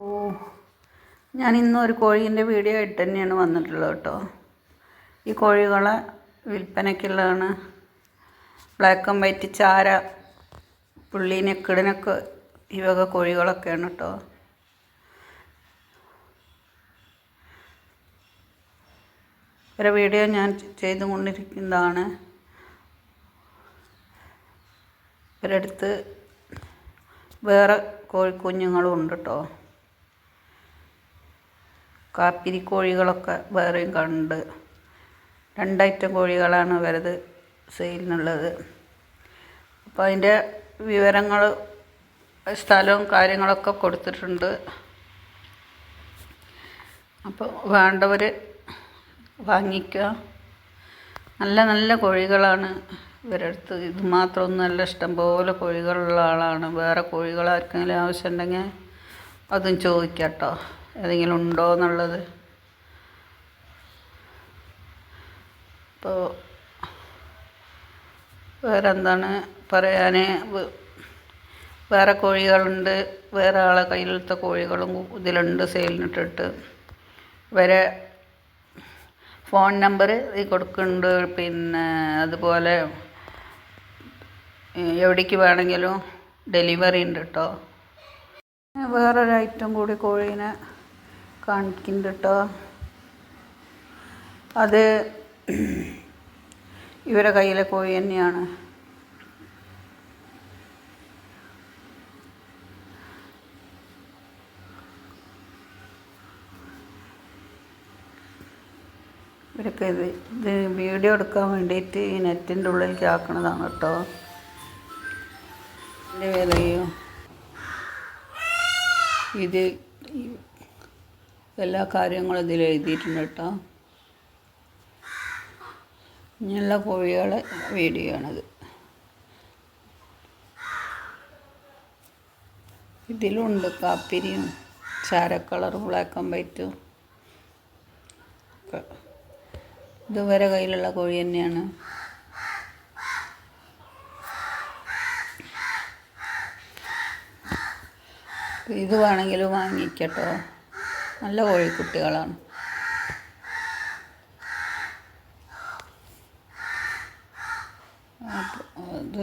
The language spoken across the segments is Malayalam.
ഓ ഞാൻ ഇന്ന് ഒരു കോഴീന്റെ വീഡിയോ ആയിട്ട് തന്നെയാണ് വന്നിട്ടുള്ളത് കേട്ടോ. ഈ കോഴികളെ വിൽപ്പനയ്ക്കുള്ളതാണ്. ബ്ലാക്ക് ആൻഡ് വൈറ്റ് ചാര പുള്ളീനെ കിടനൊക്കെ ഈ വക കോഴികളൊക്കെയാണ് കേട്ടോ. ഒരു വീഡിയോ ഞാൻ ചെയ്തുകൊണ്ടിരിക്കുന്നതാണ്. ഒരിടത്ത് വേറെ കോഴിക്കുഞ്ഞുങ്ങളും ഉണ്ട് കേട്ടോ. കാപ്പിരി കോഴികളൊക്കെ വേറെയും കണ്ട് രണ്ടൈറ്റം കോഴികളാണ് ഇവരത് സെയിലിനുള്ളത്. അപ്പോൾ അതിന്റെ വിവരങ്ങൾ സ്ഥലവും കാര്യങ്ങളൊക്കെ കൊടുത്തിട്ടുണ്ട്. അപ്പോൾ വേണ്ടവർ വാങ്ങിക്കുക. നല്ല നല്ല കോഴികളാണ് ഇവരടുത്ത്. ഇത് മാത്രമൊന്നുമല്ല ഇഷ്ടംപോലെ കോഴികളുള്ള ആളാണ്. വേറെ കോഴികൾ ആർക്കെങ്കിലും ആവശ്യമുണ്ടെങ്കിൽ അതും ചോദിക്കാം കേട്ടോ ഏതെങ്കിലും ഉണ്ടോ എന്നുള്ളത്? അപ്പോൾ വേറെ എന്താണ് പറയാൻ വേറെ കോഴികളുണ്ട് വേറെ ആളെ കയ്യിലത്തെ കോഴികളും ഇതിലുണ്ട് സെയിലിനിട്ടിട്ട്. ഇവരെ ഫോൺ നമ്പർ കൊടുക്കുന്നുണ്ട്. പിന്നെ അതുപോലെ എവിടേക്ക് വേണമെങ്കിലും ഡെലിവറി ഉണ്ട് കേട്ടോ വേറൊരു ഐറ്റം കൂടി കോഴീനെ കാണിക്കുന്നുണ്ട് കേട്ടോ അത് ഇവരെ കയ്യിലെ കോഴി തന്നെയാണ്. ഇവരൊക്കെ ഇത് ഇത് വീഡിയോ എടുക്കാൻ വേണ്ടിയിട്ട് ഈ നെറ്റിന്റെ ഉള്ളിലേക്ക് ആക്കണതാണ് കേട്ടോ എന്റെ വിലയോ ഇത് എല്ലാ കാര്യങ്ങളും ഇതിൽ എഴുതിയിട്ടുണ്ട് കേട്ടോ. ഇങ്ങനെയുള്ള കോഴികളെ വീഡിയോ ആണത്. ഇതിലുണ്ട് കാപ്പിരിയും ചാരക്കളറും ബ്ലാക്ക് ആൻഡ് വൈറ്റും. ഇതുവരെ കയ്യിലുള്ള കോഴി തന്നെയാണ്. ഇത് വേണമെങ്കിലും വാങ്ങിക്കട്ടോ. നല്ല കോഴിക്കുട്ടികളാണ് ഇത്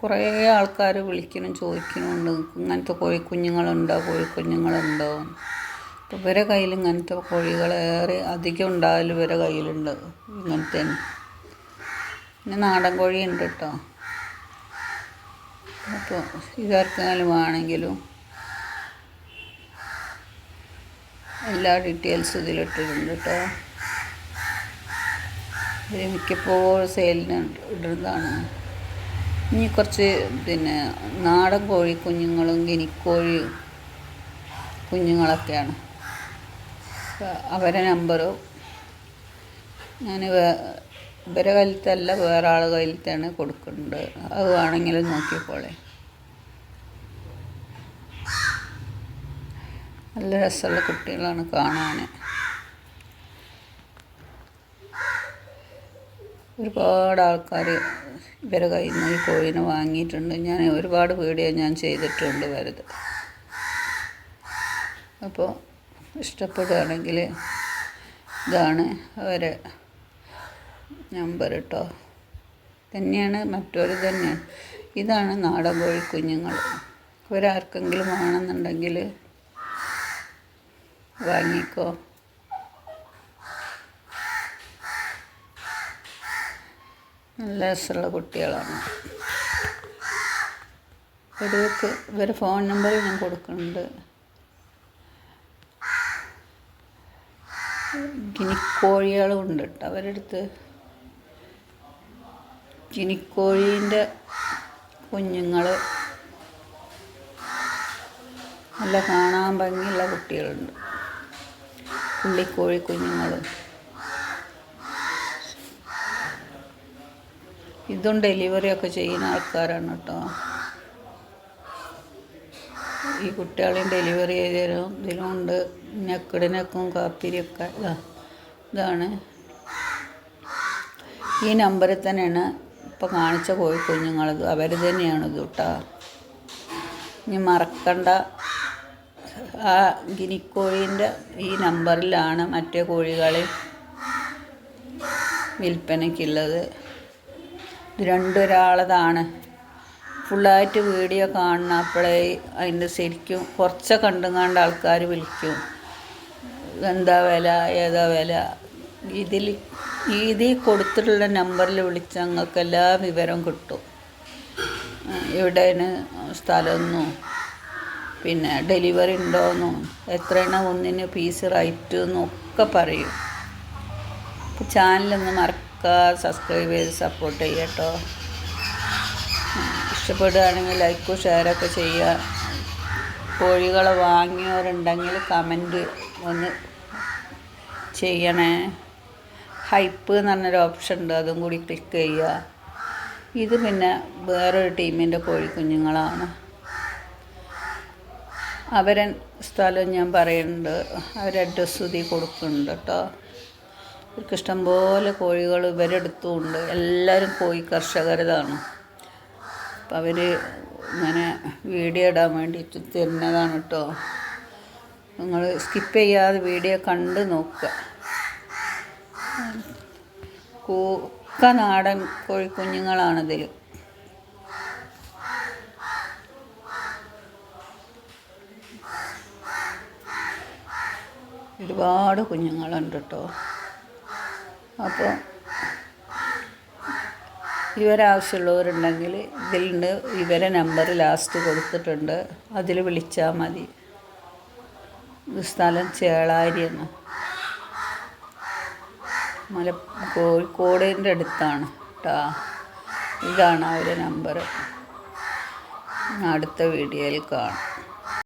കുറേ ആൾക്കാർ വിളിക്കണം ചോദിക്കുന്നുണ്ട് ഇങ്ങനത്തെ കോഴിക്കുഞ്ഞുങ്ങളുണ്ടോ കോഴിക്കുഞ്ഞുങ്ങളുണ്ടോ അപ്പോൾ ഇവരെ കയ്യിൽ ഇങ്ങനത്തെ കോഴികളേറെ അധികം ഉണ്ടായാലും ഇവരെ കയ്യിലുണ്ട്. ഇങ്ങനത്തെ പിന്നെ നാടൻ കോഴിയുണ്ട് കേട്ടോ. അപ്പോൾ ഇതാർക്കെങ്കിലും വേണമെങ്കിലും എല്ലാ ഡീറ്റെയിൽസും ഇതിലിട്ടിട്ടുണ്ട് കേട്ടോ ഇത് മിക്കപ്പോഴും സെയിലിന് ഇടുന്നതാണ്. ഇനി കുറച്ച് പിന്നെ നാടൻ കോഴി കുഞ്ഞുങ്ങളും ഗിനിക്കോഴി കുഞ്ഞുങ്ങളൊക്കെയാണ്. അവരെ നമ്പറും ഞാൻ ഇവരെ കയ്യിലത്തെ അല്ല വേറെ ആൾ കയ്യിലത്തെയാണ് കൊടുക്കുന്നുണ്ട് അത് വേണമെങ്കിലും നോക്കിക്കോളെ. നല്ല രസമുള്ള കുട്ടികളാണ് കാണാൻ ഒരുപാട് ആൾക്കാർ ഇവരെ കയ്യിൽ നിന്ന് ഈ കോഴിനെ വാങ്ങിയിട്ടുണ്ട്. ഞാൻ ഒരുപാട് വീഡിയോ ഞാൻ ചെയ്തിട്ടുണ്ട് വരുത് അപ്പോൾ ഇഷ്ടപ്പെടുകയാണെങ്കിൽ ഇതാണ് അവരെ നമ്പർ കേട്ടോ തന്നെയാണ് മറ്റൊരു തന്നെയാണ് ഇതാണ് നാടൻ കോഴി കുഞ്ഞുങ്ങൾ ഒരാർക്കെങ്കിലും വേണമെന്നുണ്ടെങ്കിൽ വാങ്ങിക്കോ നല്ല രസമുള്ള കുട്ടികളാണ്. ഇവർക്ക് ഇവരെ ഫോൺ നമ്പർ ഞാൻ കൊടുക്കുന്നുണ്ട്. ഗിനിക്കോഴികളും ഉണ്ട് കേട്ടോ. അവരുടെ അടുത്ത് ഗിനിക്കോഴീന്റെ കുഞ്ഞുങ്ങൾ നല്ല കാണാൻ ഭംഗിയുള്ള കുട്ടികളുണ്ട്. പുള്ളിക്കോഴി കുഞ്ഞുങ്ങൾ ഇതും ഡെലിവറി ഒക്കെ ചെയ്യുന്ന ആൾക്കാരാണ് കേട്ടോ. ഈ കുട്ടികളെയും ഡെലിവറി ചെയ്ത് തരും ഇതിലുണ്ട് നെക്കിടിനൊക്കും കാപ്പിരിയൊക്കെ ഇതാ. ഇതാണ്. ഈ നമ്പറിൽ തന്നെയാണ് ഇപ്പോൾ കാണിച്ച കോഴി അവർ തന്നെയാണ് ഇത് കേട്ടോ. ഇനി മറക്കണ്ട ആ ഗിനിക്കോഴീന്റെ ഈ നമ്പറിലാണ് മറ്റേ കോഴികളെ വിൽപ്പനയ്ക്കുള്ളത്. ഇത് രണ്ടൊരാളതാണ്. ഫുള്ളായിട്ട് വീഡിയോ കാണണം അപ്പോഴേ അതിന്റെ ശരിക്കും കുറച്ചൊക്കെ കണ്ടുങ്ങാണ്ട് ആൾക്കാർ വിളിക്കും എന്താ വില ഏതാ വില? ഇതിൽ ഇതിൽ കൊടുത്തിട്ടുള്ള നമ്പറിൽ വിളിച്ചാൽ നിങ്ങൾക്ക് എല്ലാ വിവരവും കിട്ടും. എവിടെയാണ് സ്ഥലമെന്നും? പിന്നെ ഡെലിവറി ഉണ്ടോയെന്നും എത്രയാണ് ഒന്നിന് പീസ് റേറ്റ് എന്നും ഒക്കെ പറയും അപ്പോൾ ചാനലൊന്ന് മറക്കാതെ സബ്സ്ക്രൈബ് ചെയ്ത് സപ്പോർട്ട് ചെയ്യട്ടോ. ഇഷ്ടപ്പെടുകയാണെങ്കിൽ ലൈക്കും ഷെയറൊക്കെ ചെയ്യുക കോഴികളെ വാങ്ങിയവരുണ്ടെങ്കിൽ കമന്റ് ഒന്ന് ചെയ്യണേ. ഹൈപ്പ് എന്ന് പറഞ്ഞൊരു ഓപ്ഷൻ ഉണ്ട് അതും കൂടി ക്ലിക്ക് ചെയ്യുക ഇത് പിന്നെ വേറൊരു ടീമിന്റെ കോഴിക്കുഞ്ഞുങ്ങളാണ്. അവരെ സ്ഥലം ഞാൻ പറയുന്നുണ്ട്. അവർ അഡ്രസ്സ് ഇതി കൊടുക്കുന്നുണ്ട് കേട്ടോ. അവർക്ക് ഇഷ്ടംപോലെ കോഴികൾ ഇവരെടുത്തുമുണ്ട് എല്ലാവരും കോഴി കർഷകരതാണ്. അപ്പം അവർ ഇങ്ങനെ വീഡിയോ ഇടാൻ വേണ്ടിയിട്ട് തരുന്നതാണ് കേട്ടോ. നിങ്ങൾ സ്കിപ്പ് ചെയ്യാതെ വീഡിയോ കണ്ട് നോക്കുക. കൂക്ക നാടൻ കോഴിക്കുഞ്ഞുങ്ങളാണിതിൽ ഒരുപാട് കുഞ്ഞുങ്ങളുണ്ട് കേട്ടോ അപ്പോൾ ഇവരാവശ്യമുള്ളവരുണ്ടെങ്കിൽ ഇതിലുണ്ട് ഇവരെ നമ്പർ ലാസ്റ്റ് കൊടുത്തിട്ടുണ്ട്. അതിൽ വിളിച്ചാൽ മതി. സ്ഥലം എന്ന്. മല കോഴിക്കോടിന്റെ അടുത്താണ് കേട്ടോ ഇതാണ് അവരെ നമ്പർ. അടുത്ത വീഡിയോയിൽ കാണാം.